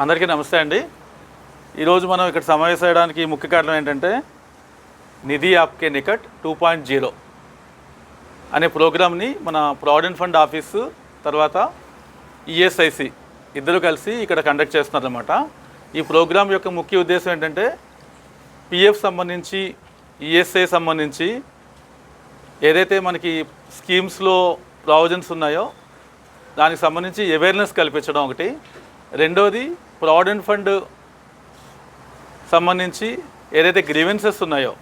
అందరికీ నమస్తే అండి. ఈరోజు మనం ఇక్కడ సమావేశమయ్యడానికి ముఖ్య కారణం ఏంటంటే నిధి ఆప్కే నికట్ టూ పాయింట్ జీరో అనే ప్రోగ్రామ్ని మన ప్రావిడెంట్ ఫండ్ ఆఫీసు తర్వాత ఈఎస్ఐసి ఇద్దరు కలిసి ఇక్కడ కండక్ట్ చేస్తున్నారన్నమాట. ఈ ప్రోగ్రామ్ యొక్క ముఖ్య ఉద్దేశం ఏంటంటే పిఎఫ్ సంబంధించి ఈఎస్ఐ సంబంధించి ఏదైతే మనకి స్కీమ్స్లో ప్రావిజన్స్ ఉన్నాయో దానికి సంబంధించి అవేర్నెస్ కల్పించడం ఒకటి రెండోది ప్రావిడెంట్ ఫండ్ సంబంధించి ఏదైతే గ్రీవెన్సెస్ ఉన్నాయో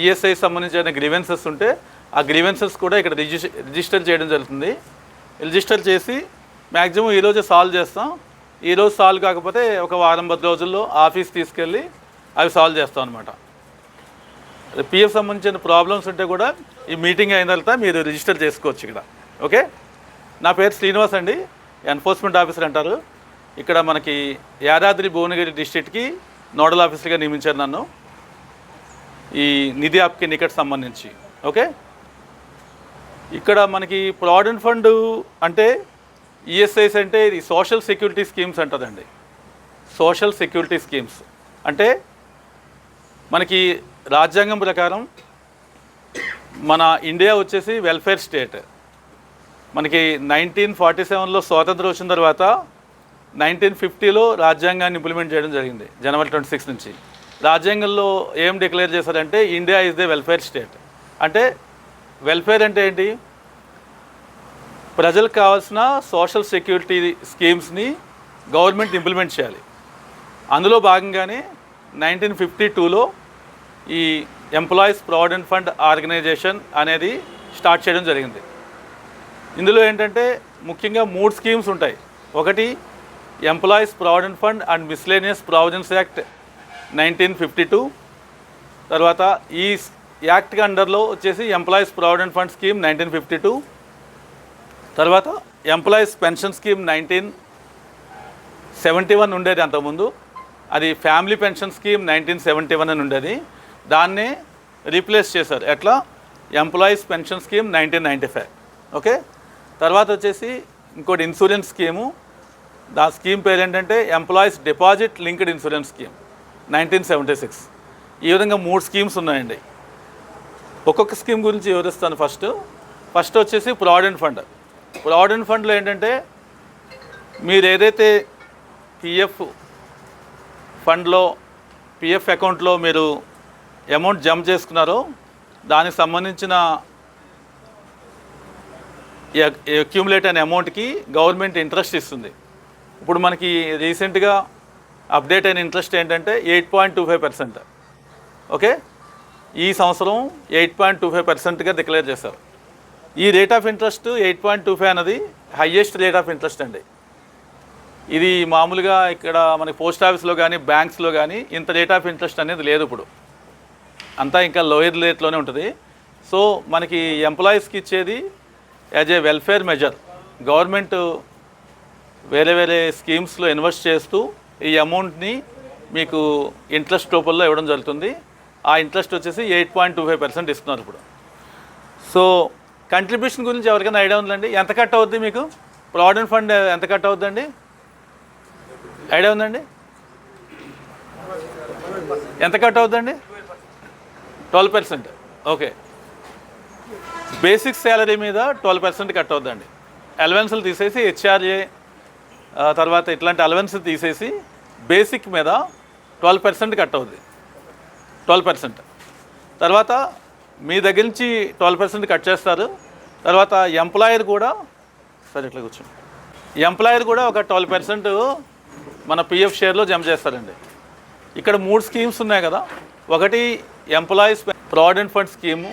ఈఎస్ఐ సంబంధించిన గ్రీవెన్సెస్ ఉంటే ఆ గ్రీవెన్సెస్ కూడా ఇక్కడ రిజిస్టర్ రిజిస్టర్ చేయడం జరుగుతుంది. రిజిస్టర్ చేసి మ్యాక్సిమం ఈరోజు సాల్వ్ చేస్తాం. ఈరోజు సాల్వ్ కాకపోతే ఒక వారం పది రోజుల్లో ఆఫీస్ తీసుకెళ్ళి అవి సాల్వ్ చేస్తాం అనమాట పిఎఫ్ సంబంధించిన ప్రాబ్లమ్స్ ఉంటే కూడా ఈ మీటింగ్ అయిన తర్వాత మీరు రిజిస్టర్ చేసుకోవచ్చు ఇక్కడ. ఓకే? నా పేరు శ్రీనివాస్ అండి. ఎన్ఫోర్స్మెంట్ ఆఫీసర్ అంటారు. ఇక్కడ మనకి యాదాద్రి భువనగిరి డిస్ట్రిక్ట్కి నోడల్ ఆఫీసర్గా నియమించారు నన్ను. ఈ నిధి యాప్కి నికట్ సంబంధించి. ఓకే? ఇక్కడ మనకి ప్రావిడెంట్ ఫండ్ అంటే ఈఎస్ఐస్ అంటే ఇది సోషల్ సెక్యూరిటీ స్కీమ్స్ అంటుందండి. Social security schemes. అంటే మనకి రాజ్యాంగం ప్రకారం మన ఇండియా వచ్చేసి వెల్ఫేర్ స్టేట్. మనకి నైన్టీన్ ఫార్టీ సెవెన్లో స్వాతంత్రం వచ్చిన తర్వాత నైన్టీన్ ఫిఫ్టీలో రాజ్యాంగాన్ని ఇంప్లిమెంట్ చేయడం జరిగింది జనవరి ట్వంటీ సిక్స్ నుంచి. రాజ్యాంగంలో ఏం డిక్లేర్ చేశారంటే India is the welfare state. అంటే వెల్ఫేర్ అంటే ఏంటి? ప్రజలకు కావాల్సిన సోషల్ సెక్యూరిటీ స్కీమ్స్ని గవర్నమెంట్ ఇంప్లిమెంట్ చేయాలి. అందులో భాగంగానే నైన్టీన్ ఫిఫ్టీ టూలో ఈ ఎంప్లాయీస్ ప్రావిడెంట్ ఫండ్ ఆర్గనైజేషన్ అనేది స్టార్ట్ చేయడం జరిగింది. ఇందులో ఏంటంటే ముఖ్యంగా మూడు స్కీమ్స్ ఉంటాయి. ఒకటి employees provident fund and miscellaneous providence act nineteen fifty two తర్వాత ఈ యాక్ట్ అండర్లో వచ్చేసి employees provident fund scheme nineteen fifty two తర్వాత employees pension scheme nineteen seventy one ఉండేది అంతకుముందు. అది family pension scheme nineteen seventy one అని ఉండేది. దాన్నే రీప్లేస్ చేశారు. ఎట్లా? Employees pension scheme nineteen ninety five okay తర్వాత వచ్చేసి ఇంకోటి ఇన్సూరెన్స్ స్కీము దా స్కీమ్ పేరు ఏంటంటే employees deposit linked insurance scheme nineteen seventy six ఈ విధంగా మూడు స్కీమ్స్ ఉన్నాయండి. ఒక్కొక్క స్కీమ్ గురించి వివరిస్తాను ఫస్ట్. ఫస్ట్ వచ్చేసి ప్రావిడెంట్ ఫండ్ ప్రావిడెంట్ ఫండ్లో ఏంటంటే మీరు ఏదైతే పిఎఫ్ ఫండ్లో పిఎఫ్ అకౌంట్లో మీరు అమౌంట్ జమ చేసుకున్నారో దానికి సంబంధించిన అక్యూములేట్ అయిన అమౌంట్కి గవర్నమెంట్ ఇంట్రెస్ట్ ఇస్తుంది. ఇప్పుడు మనకి రీసెంట్గా అప్డేట్ అయిన ఇంట్రెస్ట్ ఏంటంటే eight point two five percent. Okay? ఈ సంవత్సరం ఎయిట్ పాయింట్ టూ ఫైవ్ పర్సెంట్గా డిక్లేర్ చేశారు. ఈ rate of interest eight point two five అనేది హయ్యెస్ట్ రేట్ ఆఫ్ ఇంట్రెస్ట్ అండి. ఇది మామూలుగా ఇక్కడ మనకి పోస్ట్ ఆఫీస్లో కానీ బ్యాంక్స్లో కానీ ఇంత రేట్ ఆఫ్ ఇంట్రెస్ట్ అనేది లేదు ఇప్పుడు. అంతా ఇంకా లోయర్ రేట్లోనే ఉంటుంది. సో మనకి ఎంప్లాయీస్కి ఇచ్చేది as a welfare measure. Government వేరే వేరే స్కీమ్స్లో ఇన్వెస్ట్ చేస్తూ ఈ అమౌంట్ని మీకు ఇంట్రెస్ట్ రూపంలో ఇవ్వడం జరుగుతుంది. ఆ ఇంట్రెస్ట్ వచ్చేసి eight point two five percent ఇస్తున్నారు ఇప్పుడు. సో కంట్రిబ్యూషన్ గురించి ఎవరికైనా ఐడియా ఉందండి? ఎంత కట్ అవుద్ది మీకు? ప్రావిడెంట్ ఫండ్ ఎంత కట్ అవుద్దండి? ఐడియా ఉందండి? ఎంత cut అవుద్దండి? Twelve percent. Okay. Basic salary మీద ట్వెల్వ్ పర్సెంట్ కట్ అవుద్దండి. అలవెన్స్లు తీసేసి హెచ్ఆర్ఏ తర్వాత ఇట్లాంటి అలవెన్స్ తీసేసి బేసిక్ మీద ట్వెల్వ్ పర్సెంట్ కట్ అవుద్ది. ట్వెల్వ్ పర్సెంట్ తర్వాత మీ దగ్గర నుంచి ట్వెల్వ్ పర్సెంట్ కట్ చేస్తారు. తర్వాత ఎంప్లాయర్ కూడా సరే ఇట్లా కూర్చోండి. ఎంప్లాయర్ కూడా ఒక ట్వెల్వ్ పర్సెంట్ మన పిఎఫ్ షేర్లో జమ చేస్తారండి. ఇక్కడ మూడు స్కీమ్స్ ఉన్నాయి కదా. ఒకటి employees provident fund scheme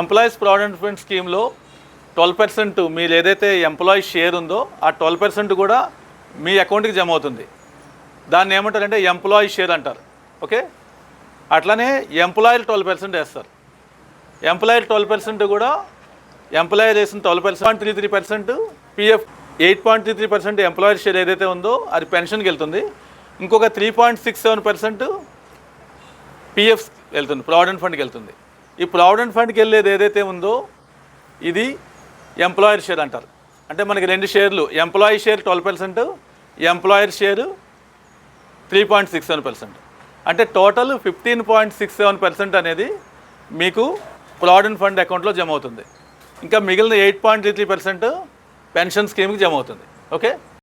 employees provident fund స్కీమ్లో ట్వెల్వ్ పర్సెంట్ మీరు ఏదైతే ఎంప్లాయీ షేర్ ఉందో ఆ ట్వెల్వ్ పర్సెంట్ కూడా మీ అకౌంట్కి జమ అవుతుంది. దాన్ని ఏమంటారంటే ఎంప్లాయీ షేర్ అంటారు. ఓకే? అట్లనే ఎంప్లాయీలు ట్వెల్వ్ పర్సెంట్ వేస్తారు. ఎంప్లాయీలు ట్వెల్వ్ పర్సెంట్ కూడా ఎంప్లాయర్ వేసిన twelve percent three three percent PF eight point three three percent employee share ఏదైతే ఉందో అది పెన్షన్కి వెళ్తుంది. ఇంకొక three point six seven percent PF వెళ్తుంది ప్రావిడెంట్ ఫండ్కి వెళ్తుంది. ఈ ప్రావిడెంట్ ఫండ్కి వెళ్ళేది ఏదైతే ఉందో ఇది ఎంప్లాయర్ షేర్ అంటారు. అంటే మనకి రెండు షేర్లు employee share twelve percent employer share three point six seven percent అంటే total fifteen point six seven percent అనేది మీకు ప్రావిడెంట్ ఫండ్ అకౌంట్లో జమ అవుతుంది. ఇంకా మిగిలిన eight point three three percent pension స్కీమ్కి జమ అవుతుంది. ఓకే